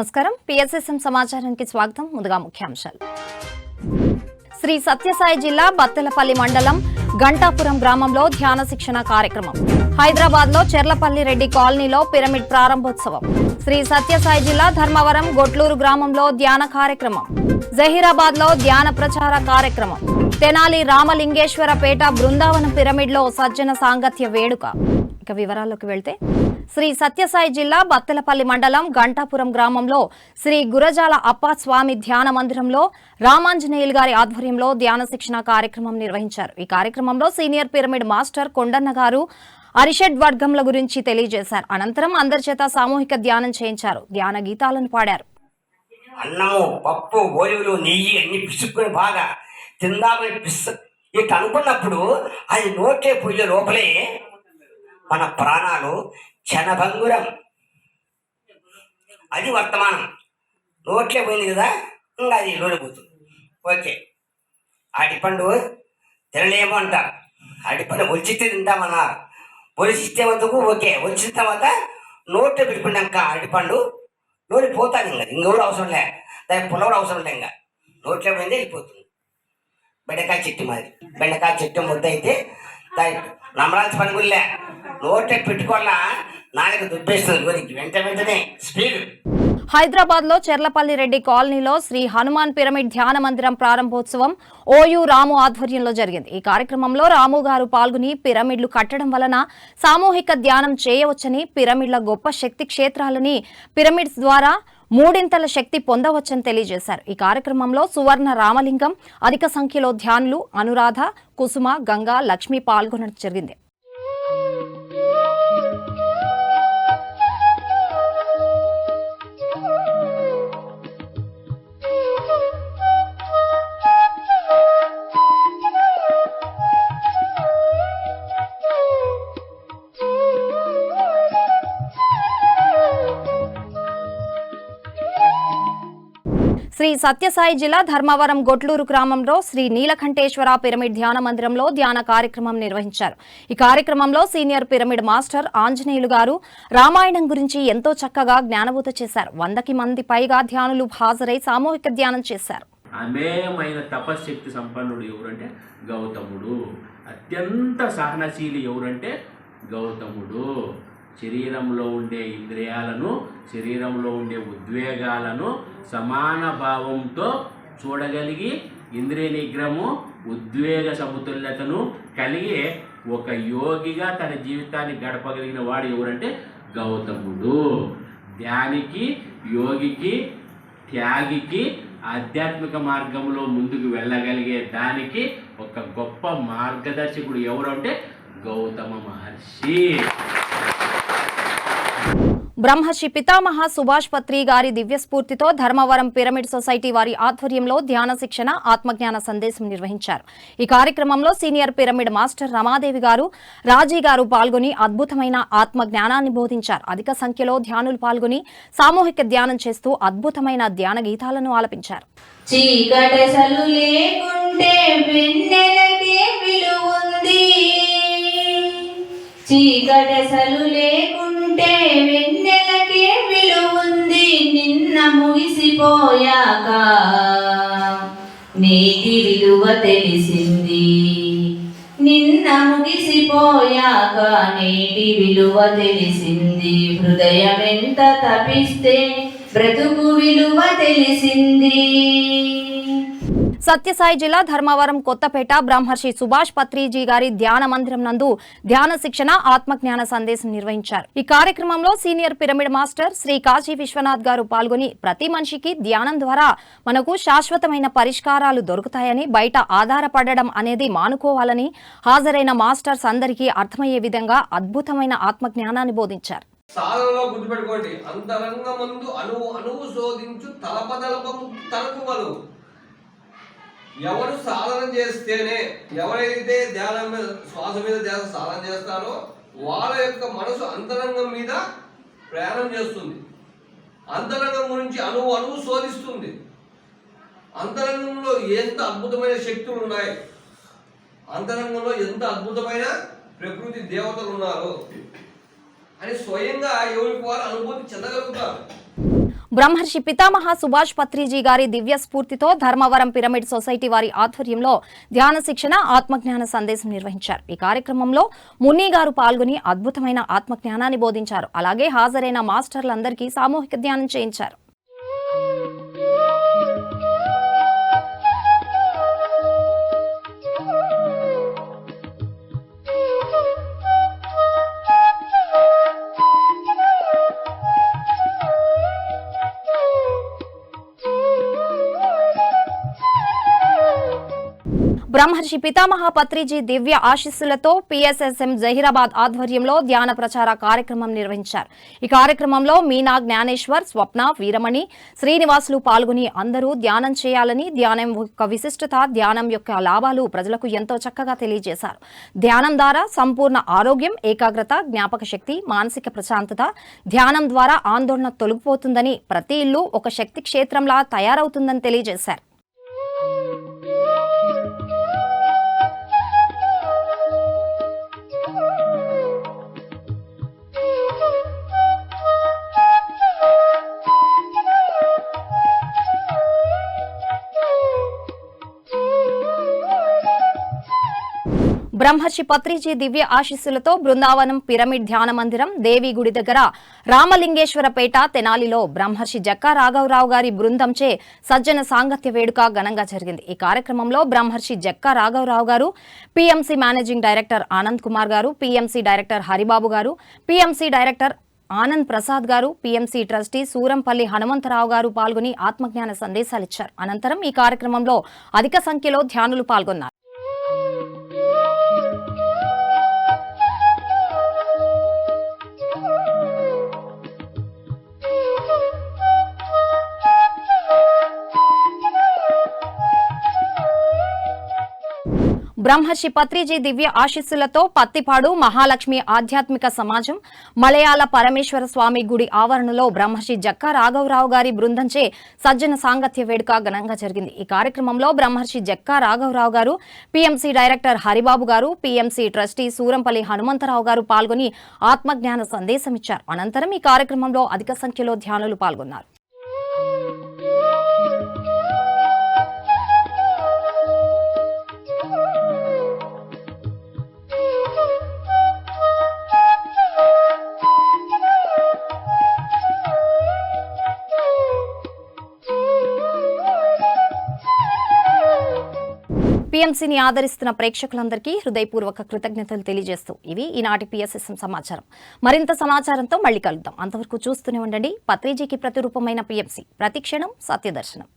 నమస్కారం. పిఎస్ఎస్ఎం సమాచారానికి స్వాగతం. ముందుగా ముఖ్యాంశాలు. శ్రీ సత్యసాయి జిల్లా బత్తెలపల్లి మండలం గంటాపురం గ్రామంలో ధ్యాన శిక్షణ కార్యక్రమం. హైదరాబాద్లో చెర్లపల్లి రెడ్డి కాలనీలో పిరమిడ్ ప్రారంభోత్సవం. శ్రీ సత్యసాయి జిల్లా ధర్మవరం గొట్లూరు గ్రామంలో ధ్యాన కార్యక్రమం. జహీరాబాద్లో ధ్యాన ప్రచార కార్యక్రమం. తెనాలి రామలింగేశ్వరపేట బృందావనం పిరమిడ్లో సజ్జన సాంగత్య వేడుక. ఇక వివరాల్లోకి వెళ్తే శ్రీ సత్యసాయి జిల్లా బత్తలపల్లి మండలం గంటాపురం గ్రామంలో శ్రీ గురజాల అప్ప స్వామి ధ్యాన మందిరంలో రామాంజనేయులు గారి ఆధ్వర్యంలో ధ్యాన శిక్షణ కార్యక్రమం నిర్వహించారు. ఈ కార్యక్రమంలో సీనియర్ పిరమిడ్ మాస్టర్ కొండన్న గారు అరిషడ్ వర్గంల గురించి తెలియజేశారు. అనంతరం అందరి చేత సామూహిక ధ్యానం చేయించారు. ధ్యాన గీతాలను పాడారు. అన్నము పప్పు ఓయులు నెయ్యి అన్ని పిసుక్కుని బాగా తిందామని పిసు ఇట్లా అనుకున్నప్పుడు అది నోటే పొయ్యే లోపలే మన ప్రాణాలు క్షణభంగురం. అది వర్తమానం. నోట్లే పోయింది కదా ఇంకా అది లోడిపోతుంది ఓకే. అడిపండు తినలేము అంటారు. అడిపండు ఒలిచితే తింటామన్నారు. ఒలిచిస్తే వద్దకు ఓకే. వచ్చిన తర్వాత నోట్లో పెట్టుకున్నాక అడిపండు నోటి పోతాను ఇంకా. ఇంకెవరు అవసరం లే. దానికి పులవరు అవసరం లే ఇంకా. నోట్లో పోయిందే వెళ్ళిపోతుంది. బెండకాయ చెట్టు మాది. బెండకాయ చెట్టు ముద్ద అయితే దాని నమ్మరాల్సి పని కూడా లే పెట్టుకోవాలా? నాలుగు దుబ్బేస్తుంది వెంట వెంటనే స్పీడ్. హైదరాబాద్లో చెర్లపల్లి రెడ్డి కాలనీలో శ్రీ హనుమాన్ పిరమిడ్ ధ్యాన మందిరం ప్రారంభోత్సవం ఓయూ రాము ఆధ్వర్యంలో జరిగింది. ఈ కార్యక్రమంలో రాము గారు పాల్గొని పిరమిడ్లు కట్టడం వలన సామూహిక ధ్యానం చేయవచ్చని పిరమిడ్ల గొప్ప శక్తి క్షేత్రాలని పిరమిడ్స్ ద్వారా మూడింతల శక్తి పొందవచ్చని తెలియజేశారు. ఈ కార్యక్రమంలో సువర్ణ రామలింగం అధిక సంఖ్యలో ధ్యానులు అనురాధ కుసుమ గంగా లక్ష్మి పాల్గొనడం జరిగింది. శ్రీ సత్యసాయి జిల్లా ధర్మవరం గొట్లూరు గ్రామంలో శ్రీ నీలకంఠేశ్వర పిరమిడ్ ధ్యాన మందిరంలో ధ్యాన కార్యక్రమం నిర్వహించారు. ఈ కార్యక్రమంలో సీనియర్ పిరమిడ్ మాస్టర్ ఆంజనేయులు గారు రామాయణం గురించి ఎంతో చక్కగా జ్ఞానబోధ చేశారు. వందకి మంది పైగా ధ్యానులు హాజరై సామూహిక ధ్యానం చేశారు. అమేయమైన తపశ్శక్తి సంపన్నుడు ఎవరంటే గౌతముడు. అత్యంత సహనశీలి ఎవరంటే గౌతముడు. శరీరంలో ఉండే ఇంద్రియాలను శరీరంలో ఉండే ఉద్వేగాలను సమాన భావంతో చూడగలిగి ఇంద్రియ నిగ్రహము ఉద్వేగ సమతుల్యతను కలిగి ఒక యోగిగా తన జీవితాన్ని గడపగలిగిన వాడు ఎవరంటే గౌతముడు. ధ్యానికి యోగికి త్యాగికి ఆధ్యాత్మిక మార్గంలో ముందుకు వెళ్ళగలిగే దానికి ఒక గొప్ప మార్గదర్శకుడు ఎవరు అంటే గౌతమ మహర్షి. బ్రహ్మశ్రీ పితామహ సుభాష్ పత్రి గారి దివ్య స్ఫూర్తితో ధర్మవరం పిరమిడ్ సొసైటీ వారి ఆధ్వర్యంలో ధ్యాన శిక్షణ ఆత్మజ్ఞాన సందేశం నిర్వహించారు. ఈ కార్యక్రమంలో సీనియర్ పిరమిడ్ మాస్టర్ రమాదేవి గారు రాజీ గారు పాల్గొని అద్భుతమైన ఆత్మజ్ఞానాన్ని బోధించారు. అధిక సంఖ్యలో ధ్యానులు పాల్గొని సామూహిక ధ్యానం చేస్తూ అద్భుతమైన ధ్యాన గీతాలను ఆలపించారు. చీకటసలు లేకుంటే వెన్నెలకే విలువుంది చీకటసలు లేకుంటే వెన్నెలకే విలువుంది నిన్న ముగిసిపోయాక నీటి విలువ తెలిసింది. నిన్న ముగిసిపోయాక నేటి విలువ తెలిసింది. హృదయం ఎంత తపిస్తే బ్రతుకు విలువ తెలిసింది. సత్యసాయి జిల్లా ధర్మవరం కొత్తపేట బ్రహ్మర్షి సుభాష్ పత్రిజీ గారి ధ్యాన మందిరం నందు ధ్యాన శిక్షణ ఆత్మజ్ఞాన సందేశం నిర్వహించారు. ఈ కార్యక్రమంలో senior pyramid master Shri Kashi Vishwanath గారు పాల్గొని ప్రతి మనిషికి ధ్యానం ద్వారా మనకు శాశ్వతమైన పరిష్కారాలు దొరుకుతాయని బయట ఆధారపడడం అనేది మానుకోవాలని హాజరైన మాస్టర్స్ అందరికీ అర్థమయ్యే విధంగా అద్భుతమైన ఆత్మజ్ఞానాన్ని బోధించారు. సాధనలో గుర్తుపెట్టుకోండి. అంతరంగమందు అణువు అణువు శోధించు తలపదలపము తనకు వలువు ఎవరు సాధన చేస్తేనే ఎవరైతే ధ్యానం మీద శ్వాస మీద ధ్యాస సాధన చేస్తారో వాళ్ళ యొక్క మనసు అంతరంగం మీద ప్రయాణం చేస్తుంది. అంతరంగం గురించి అణువు అణువు శోధిస్తుంది. అంతరంగంలో ఎంత అద్భుతమైన శక్తులు ఉన్నాయి? అంతరంగంలో ఎంత అద్భుతమైన ప్రకృతి దేవతలు ఉన్నారు అని స్వయంగా ఎవరికి వారు అనుభూతి చెందగలుగుతారు. బ్రహ్మర్షి పితామహ సుభాష్ పత్రిజీ గారి దివ్య స్ఫూర్తితో ధర్మవరం పిరమిడ్ సొసైటీ వారి ఆధ్వర్యంలో ధ్యాన శిక్షణ ఆత్మజ్ఞాన సందేశం నిర్వహించారు. ఈ కార్యక్రమంలో మున్ని గారు పాల్గొని అద్భుతమైన ఆత్మజ్ఞానాన్ని బోధించారు. అలాగే హాజరైన మాస్టర్లందరికీ సామూహిక ధ్యానం చేయించారు. బ్రహ్మర్షి పితామహ పత్రిజీ దివ్య ఆశీస్సులతో పిఎస్ఎస్ఎం జహీరాబాద్ ఆధ్వర్యంలో ధ్యాన ప్రచార కార్యక్రమం నిర్వహించారు. ఈ కార్యక్రమంలో మీనా జ్ఞానేశ్వర్ స్వప్న వీరమణి శ్రీనివాసులు పాల్గొని అందరూ ధ్యానం చేయాలని ధ్యానం యొక్క విశిష్టత ధ్యానం యొక్క లాభాలు ప్రజలకు ఎంతో చక్కగా తెలియజేశారు. ధ్యానం ద్వారా సంపూర్ణ ఆరోగ్యం ఏకాగ్రత జ్ఞాపక శక్తి మానసిక ప్రశాంతత ధ్యానం ద్వారా ఆందోళన తొలగిపోతుందని ప్రతి ఇల్లు ఒక శక్తి క్షేత్రంలా తయారవుతుందని తెలియజేశారు. బ్రహ్మర్షి పత్రిజీ దివ్య ఆశీస్సులతో బృందావనం పిరమిడ్ ధ్యాన మందిరం దేవి గుడి దగ్గర రామలింగేశ్వరపేట తెనాలిలో బ్రహ్మర్షి జక్కా రాఘవరావు గారి బృందంచే సజ్జన సాంగత్య వేడుక ఘనంగా జరిగింది. ఈ కార్యక్రమంలో బ్రహ్మర్షి జక్కా రాఘవరావు గారు PMC managing director Anand Kumar గారు పీఎంసీ డైరెక్టర్ హరిబాబు గారు పీఎంసీ డైరెక్టర్ ఆనంద్ ప్రసాద్ గారు పీఎంసీ ట్రస్టీ సూరంపల్లి హనుమంతరావు గారు పాల్గొని ఆత్మజ్ఞాన సందేశాలిచ్చారు. అనంతరం ఈ కార్యక్రమంలో అధిక సంఖ్యలో ధ్యానులు పాల్గొన్నారు. బ్రహ్మర్షి పత్రిజీ దివ్య ఆశీస్సులతో పత్తిపాడు మహాలక్ష్మి ఆధ్యాత్మిక సమాజం మలయాళ పరమేశ్వర స్వామి గుడి ఆవరణలో బ్రహ్మర్షి జక్క రాఘవరావు గారి బృందంచే సజ్జన సాంగత్య వేడుక ఘనంగా జరిగింది. ఈ కార్యక్రమంలో బ్రహ్మర్షి జక్కా రాఘవరావు గారు పీఎంసీ డైరెక్టర్ హరిబాబు గారు పీఎంసీ ట్రస్టీ సూరంపల్లి హనుమంతరావు గారు పాల్గొని ఆత్మజ్ఞాన సందేశం ఇచ్చారు అనంతరం ఈ కార్యక్రమంలో అధిక సంఖ్యలో ధ్యానులు పాల్గొన్నారు. టీఎంసీని ఆదరిస్తున్న ప్రేక్షకులందరికీ హృదయపూర్వక కృతజ్ఞతలు తెలియజేస్తూ ఇవి ఈనాటి పిఎస్ఎస్ఎం సమాచారం. మరింత సమాచారంతో మళ్ళీ కలుద్దాం. అంతవరకు చూస్తూనే ఉండండి. పత్రిజీకి ప్రతిరూపమైన పిఎంసీ. ప్రతిక్షణం సత్యదర్శనం.